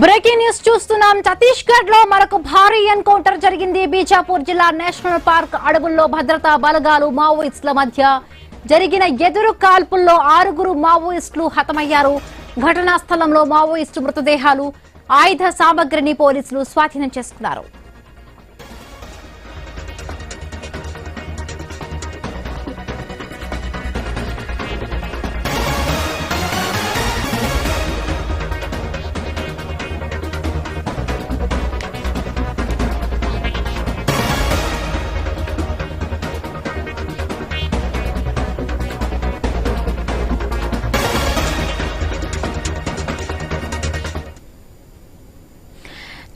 Breaking news చూస్తున్నాం. ఛత్తీస్గఢ్లో మరొక భారీ ఎన్కౌంటర్ జరిగింది. బీజాపూర్ జిల్లా నేషనల్ పార్క్ అడవుల్లో భద్రతా బలగాలు మావోయిస్టుల మధ్య జరిగిన ఎదురు కాల్పుల్లో ఆరుగురు మావోయిస్టులు హతమయ్యారు. ఘటనా స్థలంలో మావోయిస్టు మృతదేహాలు ఆయుధ సామగ్రిని పోలీసులు స్వాధీనం చేసుకున్నారు.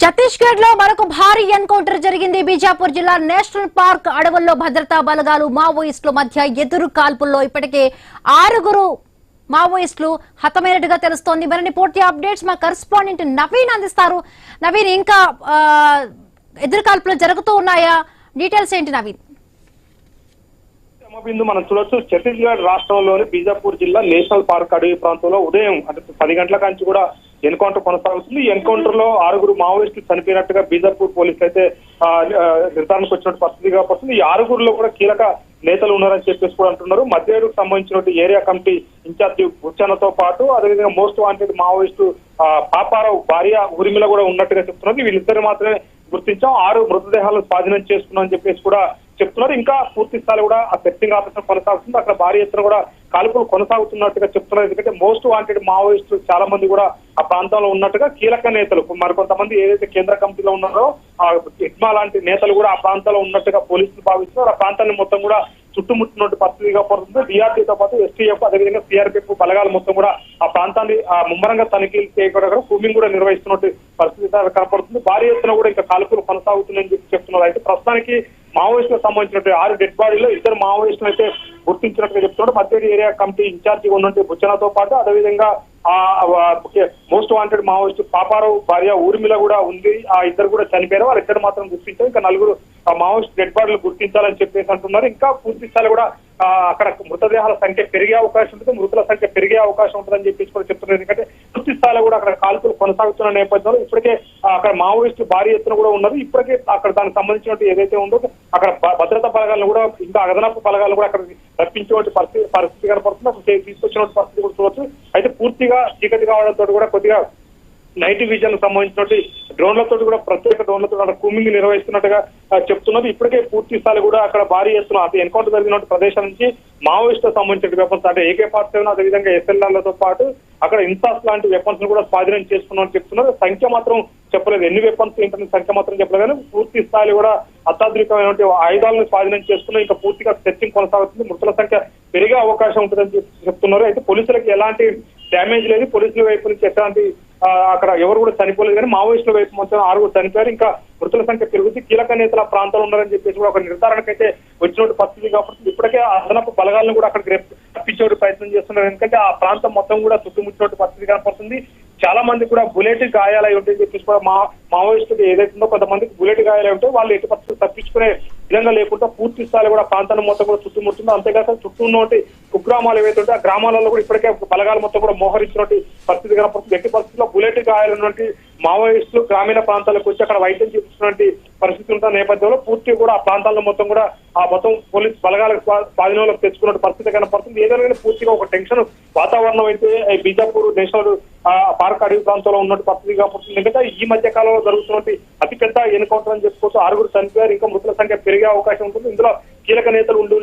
ఛత్తీస్గఢ్లో మరొక భారీ ఎన్కౌంటర్ జరిగింది. బీజాపూర్ జిల్లా నేషనల్ పార్క్ అడవుల్లో భద్రతా బలగాలు మావోయిస్టుల మధ్య ఎదురు కాల్పుల్లో ఇప్పటికే ఆరుగురు మావోయిస్టులు హతమైనట్టుగా తెలుస్తోంది. మరిన్ని పూర్తి అప్డేట్స్ మా కరెస్పాండెంట్ నవీన్ అందిస్తారు. నవీన్ ఇంకా ఎదురు కాల్పులు జరుగుతూ ఉన్నాయా? డీటెయిల్స్ ఏంటి నవీన్? బిందు మనం చూడొచ్చు ఛత్తీస్గఢ్ రాష్ట్రంలోని బీజాపూర్ జిల్లా నేషనల్ పార్క్ అడవి ప్రాంతంలో ఉదయం అంటే పది గంటల కాంచి కూడా ఎన్కౌంటర్ కొనసాగుతుంది. ఎన్కౌంటర్లో ఆరుగురు మావోయిస్టులు చనిపోయినట్టుగా బీజాపూర్ పోలీసులు అయితే నిర్ధారణకు వచ్చినట్టు పరిస్థితిగా కాబట్టి ఈ ఆరుగురులో కూడా కీలక నేతలు ఉన్నారని చెప్పేసి కూడా అంటున్నారు. మధ్యేడుకు సంబంధించిన ఏరియా కమిటీ ఇన్ఛార్జి బుచ్చనతో పాటు అదేవిధంగా మోస్ట్ వాంటెడ్ మావోయిస్టు ఆ, పాపారావు భార్య ఉరిమిల కూడా ఉన్నట్టుగా చెప్తున్నారు. వీళ్ళిద్దరు మాత్రమే గుర్తించాం. ఆరు మృతదేహాలను స్వాధీనం చేసుకున్నాం అని చెప్పేసి కూడా చెప్తున్నారు. ఇంకా పూర్తి స్థాయిలో కూడా ఆ సెర్చింగ్ ఆపరేషన్ కొనసాగుతుంది. అక్కడ భారీ ఎత్తున కూడా కాల్పులు కొనసాగుతున్నట్టుగా చెప్తున్నారు. ఎందుకంటే మోస్ట్ వాంటెడ్ మావోయిస్టులు చాలా మంది కూడా ఆ ప్రాంతంలో ఉన్నట్టుగా కీలక నేతలు మరికొంతమంది ఏదైతే కేంద్ర కమిటీలో ఉన్నారో ఆ ఇట్మా లాంటి నేతలు కూడా ఆ ప్రాంతంలో ఉన్నట్టుగా పోలీసులు భావిస్తున్నారు. ఆ ప్రాంతాన్ని మొత్తం కూడా చుట్టుముట్టినట్టు పరిస్థితిగా పడుతుంది డిఆర్టీతో పాటు ఎస్టీఎఫ్ అదేవిధంగా సిఆర్పీఎఫ్ బలగాలు మొత్తం కూడా ఆ ప్రాంతాన్ని ఆ ముమ్మరంగా తనిఖీలు చేయకుండా కూమింగ్ కూడా నిర్వహిస్తున్నట్టు పరిస్థితి కనపడుతుంది. భారీ ఎత్తున కూడా ఇంకా కాల్పులు కొనసాగుతుందని చెప్పి చెప్తున్నారు. అయితే ప్రస్తుతానికి మావోయిస్టులకు సంబంధించినట్టు ఆరు డెడ్ బాడీలో ఇద్దరు మావోయిస్టులు అయితే గుర్తించినట్టుగా చెప్తున్నారు. మధ్య ఏరియా కమిటీ ఇన్ఛార్జిగా ఉన్నట్టు బుచ్చనతో పాటు అదేవిధంగా ఆ మోస్ట్ వాంటెడ్ మావోయిస్ట్ పాపారావు భార్య ఊర్మిళ కూడా ఉంది. ఆ ఇద్దరు కూడా చనిపోయారు వాళ్ళు ఇద్దరు మాత్రం గుర్తించారు. ఇంకా నలుగురు ఆ మావోయిస్ట్ డెడ్ బాడీలు గుర్తించాలని చెప్పేసి అంటున్నారు. ఇంకా పూర్తి స్థాయి కూడా అక్కడ మృతదేహాల సంఖ్య పెరిగే అవకాశం ఉంటుంది. మృతుల సంఖ్య పెరిగే అవకాశం ఉంటుందని చెప్పేసి కూడా చెప్తున్నారు. ఎందుకంటే పూర్తి స్థాయిలో కూడా అక్కడ కాల్పులు కొనసాగుతున్న నేపథ్యంలో ఇప్పటికే అక్కడ మావోయిస్టు భారీ ఎత్తున కూడా ఉన్నది. ఇప్పటికే అక్కడ దానికి సంబంధించినట్టు ఏదైతే ఉందో అక్కడ భద్రతా బలగాలను కూడా ఇంకా అదనపు బలగాలు కూడా అక్కడ రప్పించేటువంటి పరిస్థితి పరిస్థితి కనపడుతుంది. అక్కడ తీసుకొచ్చినటువంటి పరిస్థితి కూడా చూడవచ్చు అయితే పూర్తిగా చీకటి కావడంతో కూడా కొద్దిగా నైట్ విజన్ సంబంధించినటువంటి డ్రోన్లతో కూడా ప్రత్యేక డ్రోన్లతో అక్కడ కూమింగ్ నిర్వహిస్తున్నట్టుగా చెప్తున్నది. చెప్తున్నారు ఇప్పటికే పూర్తి స్థాయి కూడా అక్కడ భారీ ఎత్తున అది ఎన్కౌంటర్ జరిగిన ప్రదేశం నుంచి మావోయిస్టు సంబంధించిన వెపన్స్ అంటే ఏకే ఫార్టీ సెవెన్ అదేవిధంగా ఎస్ఎల్ఆర్లతో పాటు అక్కడ ఇన్సాస్ లాంటి వెపన్స్ కూడా స్వాధీనం చేసుకున్నామని చెప్తున్నారు. సంఖ్య మాత్రం చెప్పలేదు. ఎన్ని వెపన్స్ ఏంటనే సంఖ్య మాత్రం చెప్పలేదు. కానీ పూర్తి స్థాయిలో కూడా అత్యాధునికమైనటువంటి ఆయుధాలను స్వాధీనం చేసుకుని ఇంకా పూర్తిగా సెర్చింగ్ కొనసాగుతుంది. మృతుల సంఖ్య పెరిగే అవకాశం ఉంటుందని చెప్తున్నారు. అయితే పోలీసులకు ఎలాంటి డ్యామేజ్ లేదు. పోలీసుల వైపు నుంచి ఎలాంటి అక్కడ ఎవరు కూడా చనిపోలేదు కానీ మావోయిస్టుల వైపు మొత్తం ఆరుగురు చనిపోయారు. ఇంకా మృతుల సంఖ్య పెరుగుతుంది కీలక నేతల ప్రాంతాలు ప్రాంతంలో ఉన్నారని చెప్పేసి కూడా ఒక నిర్ధారణకైతే వచ్చినట్టు పరిస్థితి కాబట్టి ఇప్పటికే అదనపు బలగాలను కూడా అక్కడ రేపు తప్పించే ప్రయత్నం చేస్తున్నారు. ఎందుకంటే ఆ ప్రాంతం మొత్తం కూడా చుట్టుముట్టినట్టు పరిస్థితి కనపడుతుంది. చాలా మంది కూడా బుల్లెట్ గాయాలై ఉంటాయని చెప్పేసి కూడా మా మావోయిస్టులు ఏదైతే కొంతమందికి బుల్లెట్ గాయాలై ఉంటే వాళ్ళు ఎటు పరిస్థితులు తప్పించుకునే విధంగా లేకుండా పూర్తి స్థాయిలో కూడా ప్రాంతాన్ని మొత్తం కూడా చుట్టుముట్టుందో అంతేకాక చుట్టూ ఉన్నటువంటి కుగ్రామాలు ఏవైతే ఉంటే ఆ గ్రామాలలో కూడా ఇప్పటికే బలగాలు మొత్తం కూడా మోహరించినటువంటి పరిస్థితి కనపడుతుంది. ఎట్టి పరిస్థితుల్లో బుల్లెట్ గాయాలన్నటువంటి మావోయిస్టులు గ్రామీణ ప్రాంతాలకు వచ్చి అక్కడ వైద్యం చూపిస్తున్నటువంటి పరిస్థితి ఉన్న నేపథ్యంలో పూర్తి కూడా ఆ ప్రాంతాల్లో మొత్తం కూడా ఆ మొత్తం పోలీస్ బలగాలకు స్వా- స్వాధీనంలోకి తెచ్చుకున్న పరిస్థితి కనపడుతుంది. ఏదైనా పూర్తిగా ఒక టెన్షన్ వాతావరణం అయితే బీజాపూర్ నేషనల్ పార్క్ అడవి ప్రాంతంలో ఉన్నట్టు పరిస్థితి కనపడుతుంది. ఎందుకంటే ఈ మధ్య కాలంలో జరుగుతున్నటువంటి అతిపెద్ద ఎన్కౌంటర్ అని చెప్పుకోవచ్చు. ఆరుగురు చనిపోయారు ఇంకా మృతుల సంఖ్య పెరిగే అవకాశం ఉంటుంది. ఇందులో కీలక నేతలు ఉండి